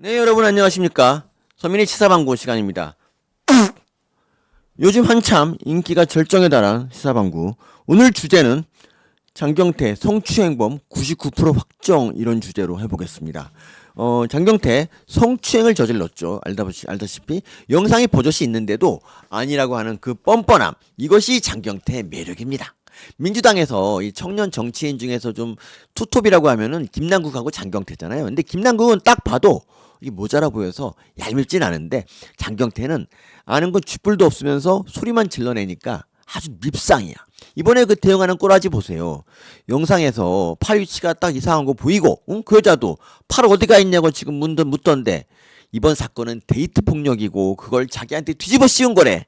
네, 여러분 안녕하십니까? 서민의 시사방구 시간입니다. 요즘 한참 인기가 절정에 달한 시사방구. 오늘 주제는 장경태 성추행범 99% 확정 이런 주제로 해보겠습니다. 어, 장경태 성추행을 저질렀죠. 알다시피, 알다시피 영상에 버젓이 있는데도 아니라고 하는 그 뻔뻔함 이것이 장경태의 매력입니다. 민주당에서 이 청년 정치인 중에서 좀 투톱이라고 하면은 김남국하고 장경태잖아요. 근데 김남국은 딱 봐도 이게 모자라 보여서 얄밉진 않은데 장경태는 아는 건 쥐뿔도 없으면서 소리만 질러내니까 아주 밉상이야. 이번에 그 대응하는 꼬라지 보세요. 영상에서 팔 위치가 딱 이상한 거 보이고, 응? 그 여자도 팔 어디가 있냐고 지금 묻던, 묻던데, 이번 사건은 데이트 폭력이고, 그걸 자기한테 뒤집어 씌운 거래.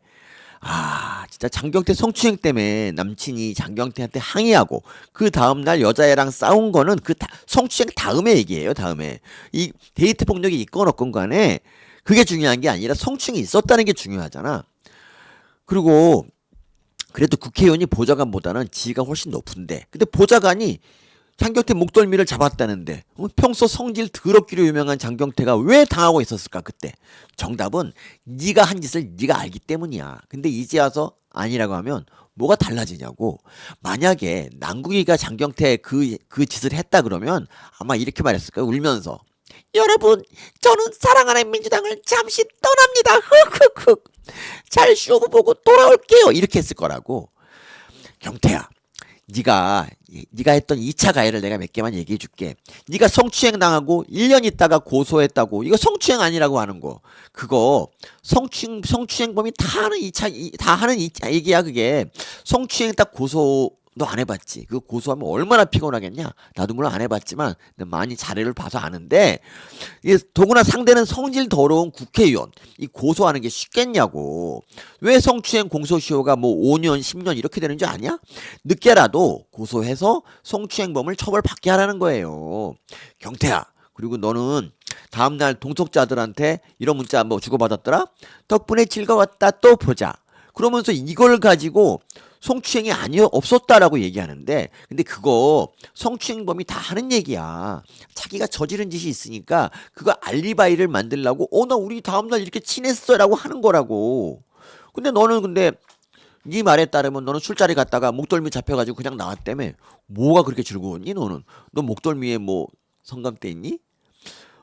아, 진짜 장경태 성추행 때문에 남친이 장경태한테 항의하고 그 다음 날 여자애랑 싸운 거는 그 다- 성추행 다음에 얘기예요. 다음에 이 데이트 폭력이 있건 없건 간에 그게 중요한 게 아니라 성추행이 있었다는 게 중요하잖아. 그리고 그래도 국회의원이 보좌관보다는 지위가 훨씬 높은데 근데 보좌관이 장경태 목덜미를 잡았다는데 어, 평소 성질 더럽기로 유명한 장경태가 왜 당하고 있었을까 그때? 정답은 네가 한 짓을 네가 알기 때문이야. 근데 이제 와서 아니라고 하면 뭐가 달라지냐고. 만약에 남국이가 장경태 그, 그 짓을 했다 그러면 아마 이렇게 말했을 거야 울면서. 여러분 저는 사랑하는 민주당을 잠시 떠납니다. 흑흑흑. 잘 쇼부 보고 돌아올게요. 이렇게 했을 거라고. 경태야 네가 네가 했던 2차 가해를 내가 몇 개만 얘기해 줄게. 네가 성추행 당하고 1년 있다가 고소했다고. 이거 성추행 아니라고 하는 거. 그거 성추행 성추행범이 다 하는 2차 이- 다 하는 2차 얘기야 그게. 성추행 딱 고소 너 안 해봤지? 그 고소하면 얼마나 피곤하겠냐? 나도 물론 안 해봤지만 많이 자료를 봐서 아는데 이게 더구나 상대는 성질 더러운 국회의원 이 고소하는 게 쉽겠냐고 왜 성추행 공소시효가 뭐 5년 10년 이렇게 되는 줄 아냐? 늦게라도 고소해서 성추행범을 처벌받게 하라는 거예요 경태야 그리고 너는 다음날 동석자들한테 이런 문자 뭐 주고받았더라 덕분에 즐거웠다 또 보자 그러면서 이걸 가지고 성추행이 아니요 없었다라고 얘기하는데 근데 그거 성추행범이 다 하는 얘기야. 자기가 저지른 짓이 있으니까 그거 알리바이를 만들라고 어 나 우리 다음날 이렇게 친했어라고 하는 거라고. 근데 너는 근데 네 말에 따르면 너는 술자리 갔다가 목덜미 잡혀가지고 그냥 나왔다며. 뭐가 그렇게 즐거웠니 너는? 너 목덜미에 뭐 성감대 있니?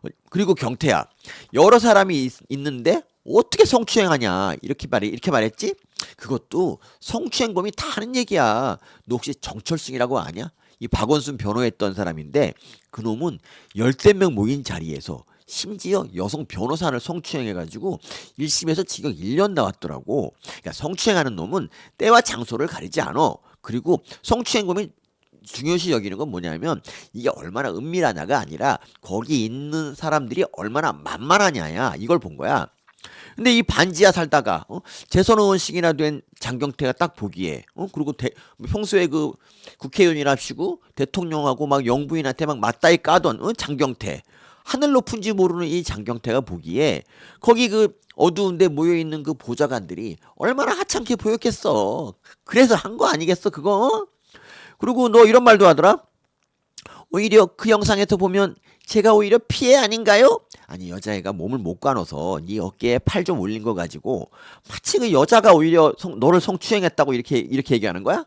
어, 그리고 경태야 여러 사람이 있, 있는데 어떻게 성추행하냐 이렇게 말해 이렇게 말했지? 그것도 성추행범이 다 하는 얘기야. 너 혹시 정철승이라고 아냐? 이 박원순 변호했던 사람인데 그놈은 열댓 명 모인 자리에서 심지어 여성 변호사를 성추행해가지고 1심에서 징역 1년 나왔더라고. 그러니까 성추행하는 놈은 때와 장소를 가리지 않아. 그리고 성추행범이 중요시 여기는 건 뭐냐면 이게 얼마나 은밀하냐가 아니라 거기 있는 사람들이 얼마나 만만하냐야 이걸 본 거야. 근데 이 반지하 살다가 어? 재선 의원식이나 된 장경태가 딱 보기에 어? 그리고 대, 평소에 그 국회의원이랍시고 대통령하고 막 영부인한테 막 맞다이 까던 어? 장경태 하늘 높은지 모르는 이 장경태가 보기에 거기 그 어두운데 모여 있는 그 보좌관들이 얼마나 하찮게 보였겠어. 그래서 한 거 아니겠어 그거? 어? 그리고 너 이런 말도 하더라. 오히려 그 영상에서 보면 제가 오히려 피해 아닌가요? 아니 여자애가 몸을 못 가눠서 네 어깨에 팔 좀 올린 거 가지고 마치 그 여자가 오히려 성, 너를 성추행했다고 이렇게 이렇게 얘기하는 거야?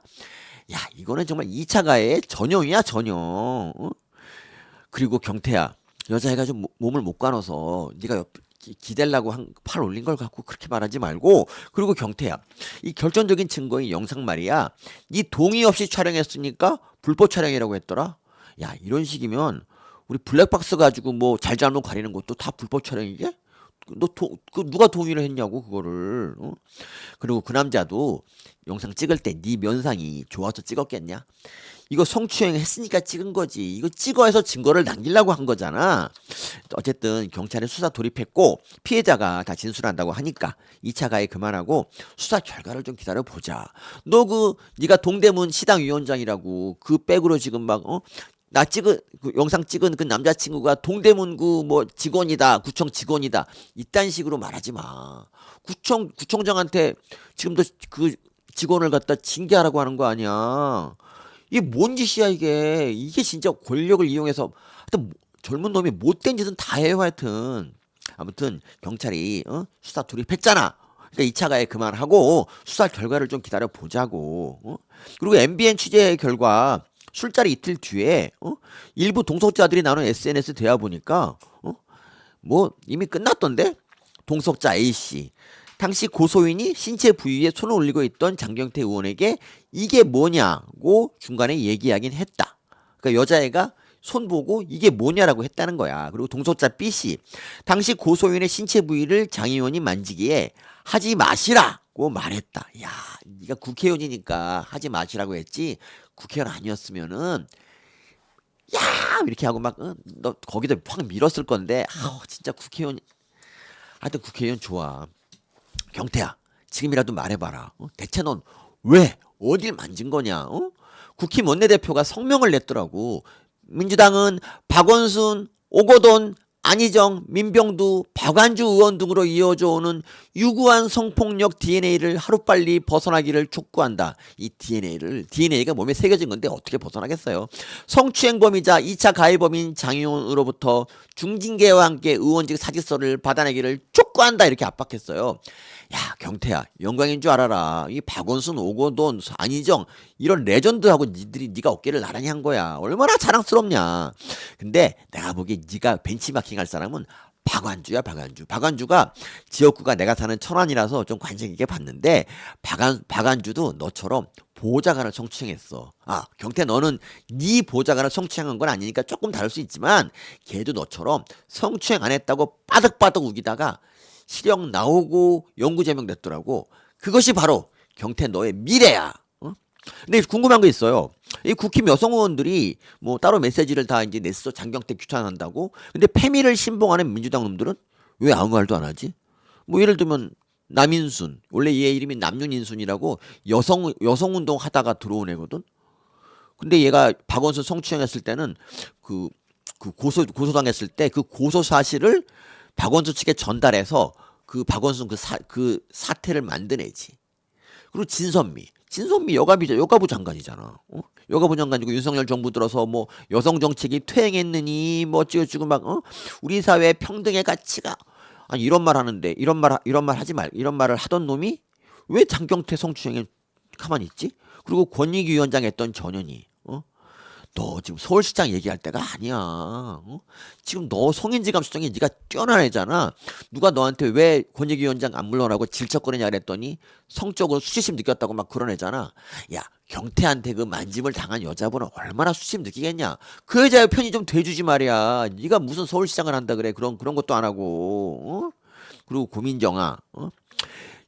야 이거는 정말 2차 가해 전형이야 전형. 어? 그리고 경태야 여자애가 좀 모- 몸을 못 가눠서 네가 옆 기- 기대려고 한 팔 올린 걸 갖고 그렇게 말하지 말고 그리고 경태야 이 결정적인 증거인 영상 말이야 네 동의 없이 촬영했으니까 불법 촬영이라고 했더라 야 이런 식이면 우리 블랙박스 가지고 뭐 잘잘못 가리는 것도 다 불법 촬영이게? 너그 누가 동의를 했냐고 그거를 어? 그리고 그 남자도 영상 찍을 때 네 면상이 좋아서 찍었겠냐? 이거 성추행 했으니까 찍은 거지. 이거 찍어서 증거를 남기려고 한 거잖아. 어쨌든 경찰에 수사 돌입했고 피해자가 다 진술한다고 하니까 2차 가해 그만하고 수사 결과를 좀 기다려 보자. 너 그 네가 동대문 시당 위원장이라고 그 백으로 지금 막 어? 나 찍은 그 영상 찍은 그 남자친구가 동대문구 뭐 직원이다 구청 직원이다. 이딴 식으로 말하지 마. 구청 구청장한테 지금도 그 직원을 갖다 징계하라고 하는 거 아니야. 이게 뭔 짓이야 이게. 이게 진짜 권력을 이용해서 하여튼 뭐- 젊은 놈이 못된 짓은 다 해요 하여튼. 아무튼 경찰이 어? 수사 돌입했잖아. 그러니까 2차 가해 그만하고 수사 결과를 좀 기다려 보자고 어? 그리고 MBN 취재 결과 술자리 이틀 뒤에 어? 일부 동석자들이 나눈 SNS 대화 보니까 어? 뭐 이미 끝났던데 동석자 A씨 당시 고소인이 신체 부위에 손을 올리고 있던 장경태 의원에게 이게 뭐냐고 중간에 얘기하긴 했다. 그러니까 여자애가 손 보고 이게 뭐냐라고 했다는 거야. 그리고 동석자 B씨 당시 고소인의 신체 부위를 장 의원이 만지기에 하지 마시라 고 말했다. 야, 네가 국회의원이니까 하지 마시라고 했지. 국회의원 아니었으면은 야! 이렇게 하고 막 너 거기다 확 밀었을 건데 아 진짜 국회의원 하여튼 국회의원 좋아. 경태야 지금이라도 말해봐라. 어? 대체 넌 왜 어딜 만진 거냐? 어? 국힘 원내대표가 성명을 냈더라고. 민주당은 박원순 오거돈 안희정, 민병두, 박완주 의원 등으로 이어져 오는 유구한 성폭력 DNA를 하루빨리 벗어나기를 촉구한다. 이 DNA를 DNA가 몸에 새겨진 건데 어떻게 벗어나겠어요? 성추행범이자 2차 가해범인 장의원으로부터 중징계와 함께 의원직 사직서를 받아내기를 촉 구한다 이렇게 압박했어요. 야 경태야 영광인 줄 알아라. 이 박원순, 오거돈, 안희정 이런 레전드하고 니들이 네가 어깨를 나란히 한 거야. 얼마나 자랑스럽냐. 근데 내가 보기에 네가 벤치마킹할 사람은 박완주야 박완주. 박완주가 지역구가 내가 사는 천안이라서 좀 관심 있게 봤는데 박완 박완주도 너처럼 보좌관을 성추행했어. 아 경태 너는 네 보좌관을 성추행한 건 아니니까 조금 다를 수 있지만 걔도 너처럼 성추행 안 했다고 빠득빠득 우기다가 실형 나오고 연구 제명 됐더라고. 그것이 바로 경태 너의 미래야. 어? 근데 궁금한 거 있어요. 이 국힘 여성 의원들이 뭐 따로 메시지를 다 이제 냈어. 장경태 규탄한다고. 근데 페미를 신봉하는 민주당 놈들은 왜 아무 말도 안 하지? 뭐 예를 들면 남인순 원래 얘 이름이 남윤인순이라고 여성 여성 운동 하다가 들어온 애거든. 근데 얘가 박원순 성추행했을 때는 그, 그 고소 고소당했을 때 그 고소 사실을 박원순 측에 전달해서 그 박원순 그, 사, 그 사태를 만드내지. 그리고 진선미. 진선미 여가부, 여가부 장관이잖아. 어? 여가부 장관이고 윤석열 정부 들어서 뭐 여성 정책이 퇴행했느니 뭐 어찌어찌고 막 어? 우리 사회 평등의 가치가 아니 이런 말 하는데 이런 말 이런 말 하지 말 이런 말을 하던 놈이 왜 장경태 성추행에 가만히 있지? 그리고 권익위원장 했던 전현희 어? 너 지금 서울시장 얘기할 때가 아니야. 어? 지금 너 성인지감 수정이 네가 뛰어난 애잖아. 누가 너한테 왜 권익위원장 안 물러나고 질척거리냐 그랬더니 성적으로 수치심 느꼈다고 막 그런 애잖아. 야 경태한테 그 만짐을 당한 여자분은 얼마나 수치심 느끼겠냐. 그 여자의 편이 좀 돼주지 말이야. 네가 무슨 서울시장을 한다 그래. 그런 그런 것도 안 하고. 어? 그리고 고민정아. 어?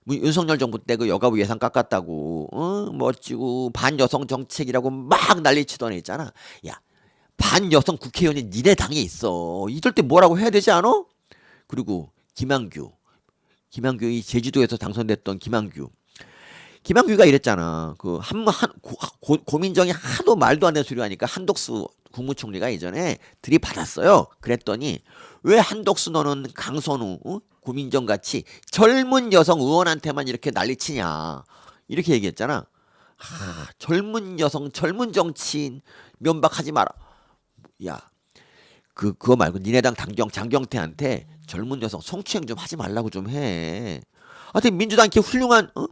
뭐 윤석열 정부 때 그 여가부 예산 깎았다고 어? 멋지고 반여성 정책이라고 막 난리치던 애 있잖아. 야 반여성 국회의원이 니네 당에 있어. 이럴 때 뭐라고 해야 되지 않아? 그리고 김한규 김한규 이 제주도에서 당선됐던 김한규. 김한규가 이랬잖아. 그 한 한 고민정이 하도 말도 안 되는 소리 하니까 한덕수 국무총리가 예전에 들이받았어요 그랬더니 왜 한덕수 너는 강선우 어? 고민정 같이 젊은 여성 의원한테만 이렇게 난리치냐 이렇게 얘기했잖아. 아, 젊은 여성, 젊은 정치인 면박하지 마라. 야, 그 그거 말고 니네당 당경 장경태한테 젊은 여성 성추행 좀 하지 말라고 좀 해. 하여튼 민주당 이렇게 훌륭한 어?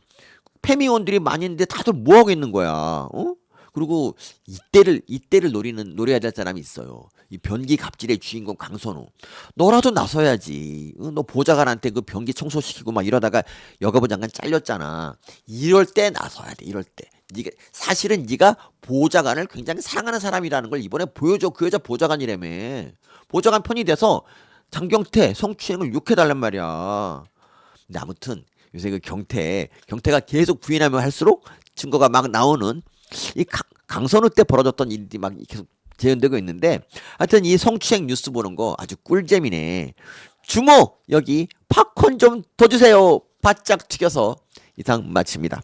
페미원들이 많이 있는데 다들 뭐 하고 있는 거야? 어? 그리고 이때를 이때를 노리는 노려야 될 사람이 있어요. 이 변기 갑질의 주인공 강선우. 너라도 나서야지. 어, 너 보좌관한테 그 변기 청소시키고 막 이러다가 여가부 장관 잘렸잖아. 이럴 때 나서야 돼. 이럴 때. 네가 사실은 네가 보좌관을 굉장히 사랑하는 사람이라는 걸 이번에 보여줘. 그 여자 보좌관이라며. 보좌관 편이 돼서 장경태 성추행을 욕해달란 말이야. 근데 아무튼 요새 그 경태 경태가 계속 부인하면 할수록 증거가 막 나오는 이 강, 강선우 때 벌어졌던 일이 막 계속 재현되고 있는데 하여튼 이 성추행 뉴스 보는 거 아주 꿀잼이네. 주모 여기 팝콘 좀 더 주세요. 바짝 튀겨서 이상 마칩니다.